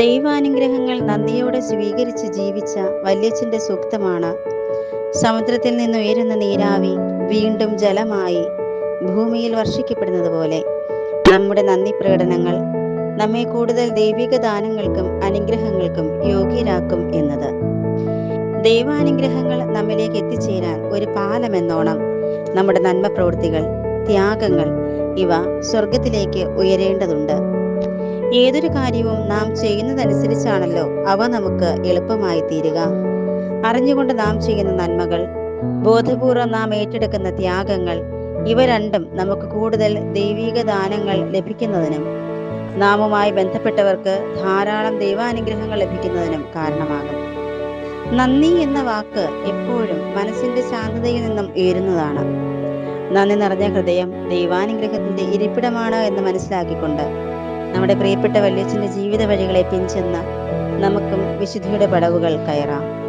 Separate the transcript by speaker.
Speaker 1: ദൈവാനുഗ്രഹങ്ങൾ നന്ദിയോടെ സ്വീകരിച്ച് ജീവിച്ച വല്യച്ഛന്റെ സൂക്തമാണ്. സമുദ്രത്തിൽ നിന്ന് ഉയരുന്ന നീരാവി വീണ്ടും ജലമായി ഭൂമിയിൽ വർഷിക്കപ്പെടുന്നത് പോലെ നമ്മുടെ നന്ദി പ്രകടനങ്ങൾ നമ്മെ കൂടുതൽ ദൈവിക ദാനങ്ങൾക്കും അനുഗ്രഹങ്ങൾക്കും യോഗ്യരാക്കും എന്നത്. ദൈവാനുഗ്രഹങ്ങൾ നമ്മിലേക്ക് എത്തിച്ചേരാൻ ഒരു പാലമെന്നോണം നമ്മുടെ നന്മ പ്രവൃത്തികൾ ത്യാഗങ്ങൾ ഇവ സ്വർഗത്തിലേക്ക് ഉയരേണ്ടതുണ്ട്. ഏതൊരു കാര്യവും നാം ചെയ്യുന്നതനുസരിച്ചാണല്ലോ അവ നമുക്ക് എളുപ്പമായി തീരുക അറിഞ്ഞുകൊണ്ട് നാം ചെയ്യുന്ന നന്മകൾ ബോധപൂർവം നാം ഏറ്റെടുക്കുന്ന ത്യാഗങ്ങൾ ഇവ രണ്ടും നമുക്ക് കൂടുതൽ ദൈവീക ദാനങ്ങൾ ലഭിക്കുന്നതിനും നാമുമായി ബന്ധപ്പെട്ടവർക്ക് ധാരാളം ദൈവാനുഗ്രഹങ്ങൾ ലഭിക്കുന്നതിനും കാരണമാകും. നന്ദി എന്ന വാക്ക് എപ്പോഴും മനസ്സിന്റെ ശാന്തതയിൽ നിന്നും ഉയരുന്നതാണ്. നന്ദി നിറഞ്ഞ ഹൃദയം ദൈവാനുഗ്രഹത്തിന്റെ ഇരിപ്പിടമാണ് എന്ന് മനസ്സിലാക്കിക്കൊണ്ട് നമ്മുടെ പ്രിയപ്പെട്ട വല്യച്ഛന്റെ ജീവിത വഴികളെ പിൻചെന്ന് നമുക്കും വിശുദ്ധിയുടെ പടവുകൾ കയറാം.